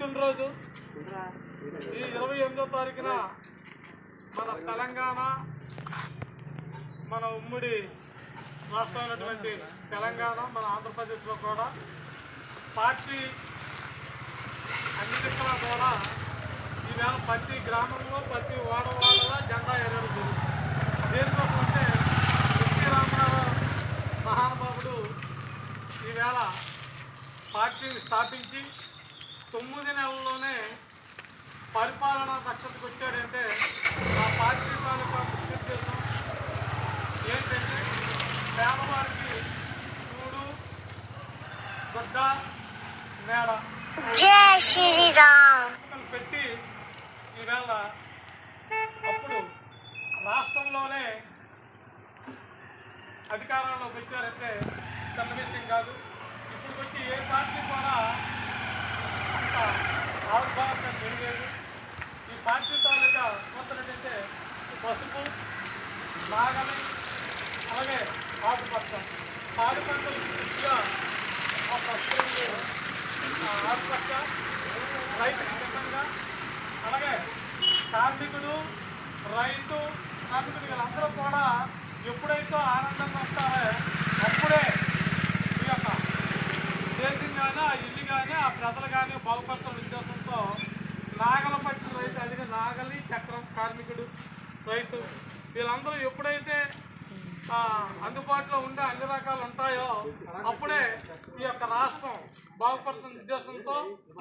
పుట్టినరోజు? ఈ ఇరవై ఎనిమిదో తారీఖున మన తెలంగాణ మన ఉమ్మడి రాష్ట్రమైనటువంటి తెలంగాణ మన ఆంధ్రప్రదేశ్లో కూడా పార్టీ అన్నిటికలా కూడా ఈవేళ ప్రతి గ్రామంలో ప్రతి వాడవాడలో జెండా ఎగరడం దేనికోసం అంటే ఎన్టీ రామారావు మహానుభావుడు ఈవేళ పార్టీని స్థాపించి తొమ్మిది నెలల్లోనే పరిపాలన దక్షతకు వచ్చాడంటే ఆ పార్టీ తాలూకా ఉద్దేశం ఏంటంటే పేదవారికి చూడు గుడ్డ మేడ పెట్టి ఈవేళ అప్పుడు రాష్ట్రంలోనే అధికారంలోకి వచ్చారంటే చిన్న విషయం కాదు. ఇప్పుడు వచ్చి ఏ పార్టీ కూడా ఆవిర్భావంగా ఈ పార్టీ తాలూకా చూస్తున్నట్టయితే పసుపు నాగలి అలాగే ఆకుపచ్చ ఆకుపచ్చలు పూర్తిగా ఆ పసుపు రంగు, ఆ ఆకుపచ్చ రైతుకి భిన్నంగా అలాగే కార్మికుడు రైతు కార్మికుడు వీళ్ళందరూ కూడా ఎప్పుడైతే ఆనందంగా వస్తారో అప్పుడే ఈ యొక్క దేశం కానీ ఆ ఇల్లు కానీ ఆ ప్రజలు కానీ బాగుపడతారు ఉద్దేశంతో నాగల పట్టిన రైతు అదిగా నాగలి చక్రం కార్మికుడు రైతు. వీళ్ళందరూ ఎప్పుడైతే అందుబాటులో ఉండే అన్ని రకాలు ఉంటాయో అప్పుడే ఈ యొక్క రాష్ట్రం బాగుపడుతున్న ఉద్దేశంతో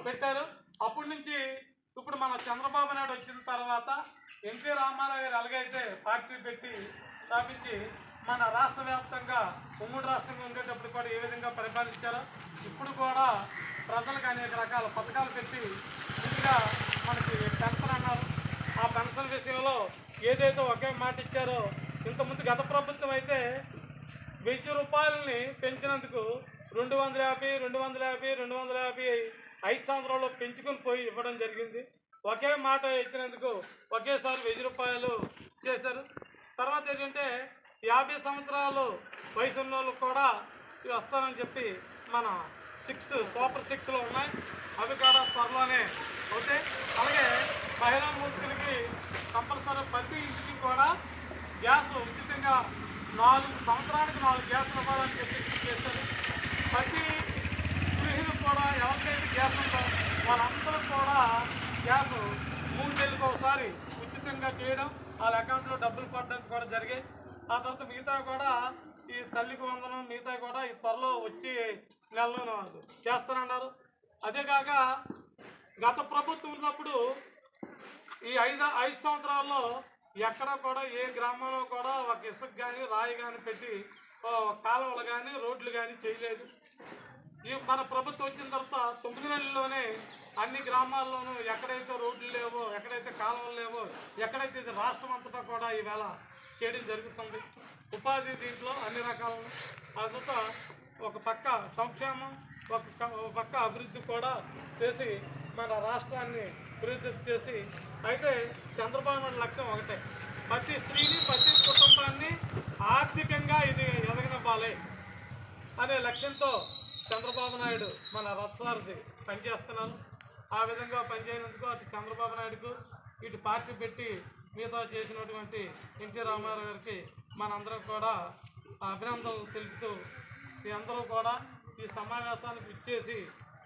పెట్టారు. అప్పటి నుంచి ఇప్పుడు మన చంద్రబాబు నాయుడు వచ్చిన తర్వాత ఎన్టీ రామారావు గారు ఎలాగైతే పార్టీ పెట్టి స్థాపించి మన రాష్ట్ర వ్యాప్తంగా ఉమ్మడి రాష్ట్రంగా ఉండేటప్పుడు కూడా ఏ విధంగా పరిపాలించారో ఇప్పుడు కూడా ప్రజలకు అనేక రకాల పథకాలు పెట్టి ముందుగా ఏదైతే ఒకే మాట ఇచ్చారో ఇంతకుముందు గత ప్రభుత్వం అయితే వెయ్యి రూపాయలని పెంచినందుకు రెండు వందల యాభై రెండు వందల యాభై రెండు వందల యాభై ఐదు సంవత్సరాల్లో పెంచుకొని పోయి ఇవ్వడం జరిగింది. ఒకే మాట ఇచ్చినందుకు ఒకేసారి వెయ్యి రూపాయలు చేశారు. తర్వాత ఏంటంటే యాభై సంవత్సరాలు వయసు ఉన్న కూడా వస్తానని చెప్పి మన సిక్స్ సూపర్ సిక్స్లో ఉన్నాయి. అవి కూడా త్వరలోనే అవుతాయి. అలాగే మహిళా మూర్తులకి కంపల్సరీ ప్రతి ఇంటికి కూడా గ్యాస్ ఉచితంగా నాలుగు సంవత్సరానికి నాలుగు గ్యాస్ ఇవ్వాలని చెప్పి చేశారు. ప్రతి గృహిణి కూడా ఎవరికైతే గ్యాస్ ఉందో వాళ్ళందరూ కూడా గ్యాస్ మూడు నెలలకు ఒకసారి ఉచితంగా చేయడం వాళ్ళ అకౌంట్లో డబ్బులు పడడానికి కూడా జరిగాయి. ఆ తర్వాత మిగతా కూడా ఈ తల్లికి వందనం మిగతా కూడా ఈ త్వరలో వచ్చి నెలలో చేస్తానన్నారు. అదే కాక గత ప్రభుత్వం ఉన్నప్పుడు ఈ ఐదు ఐదు సంవత్సరాల్లో ఎక్కడ కూడా ఏ గ్రామంలో కూడా ఒక ఇసుక కానీ రాయి కానీ పెట్టి కాలువలు కానీ రోడ్లు కానీ చేయలేదు. ఈ మన ప్రభుత్వం వచ్చిన తర్వాత తొమ్మిది నెలల్లోనే అన్ని గ్రామాల్లోనూ ఎక్కడైతే రోడ్లు లేవో ఎక్కడైతే కాలువలు లేవో ఎక్కడైతే ఇది రాష్ట్రం అంతటా కూడా ఈవేళ చేయడం జరుగుతుంది. ఉపాధి దీంట్లో అన్ని రకాలను. ఆ ఒక పక్క సంక్షేమం ఒక పక్క అభివృద్ధి కూడా చేసి మన రాష్ట్రాన్ని అభివృద్ధి చేసి అయితే చంద్రబాబు నాయుడు లక్ష్యం ఒకటే. ప్రతి స్త్రీని ప్రతి కుటుంబాన్ని ఆర్థికంగా ఇది ఎదగనివ్వాలి అనే లక్ష్యంతో చంద్రబాబు నాయుడు మన రత్సారథి పనిచేస్తున్నారు ఆ విధంగా పనిచేయనందుకు అటు చంద్రబాబు నాయుడుకు ఇటు పార్టీ పెట్టి మిగతా చేసినటువంటి ఎన్టీ రామారావు గారికి మనందరం కూడా అభినందనలు తెలుపుతూ మీ అందరూ కూడా ఈ సమావేశానికి ఇచ్చేసి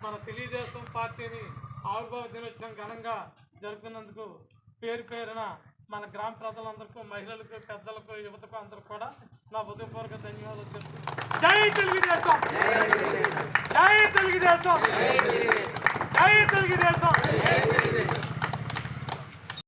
మన తెలుగుదేశం పార్టీని ఆవిర్భావ దినోత్సవం ఘనంగా జరుపుకున్నందుకు పేరు పేరున మన గ్రామ ప్రజలందరికీ మహిళలకు పెద్దలకు యువతకు అందరూ కూడా నా హృదయపూర్వక ధన్యవాదాలు తెలుపుతున్నాను. జై తెలుగుదేశం! జై తెలుగుదేశం! జై తెలుగుదేశం!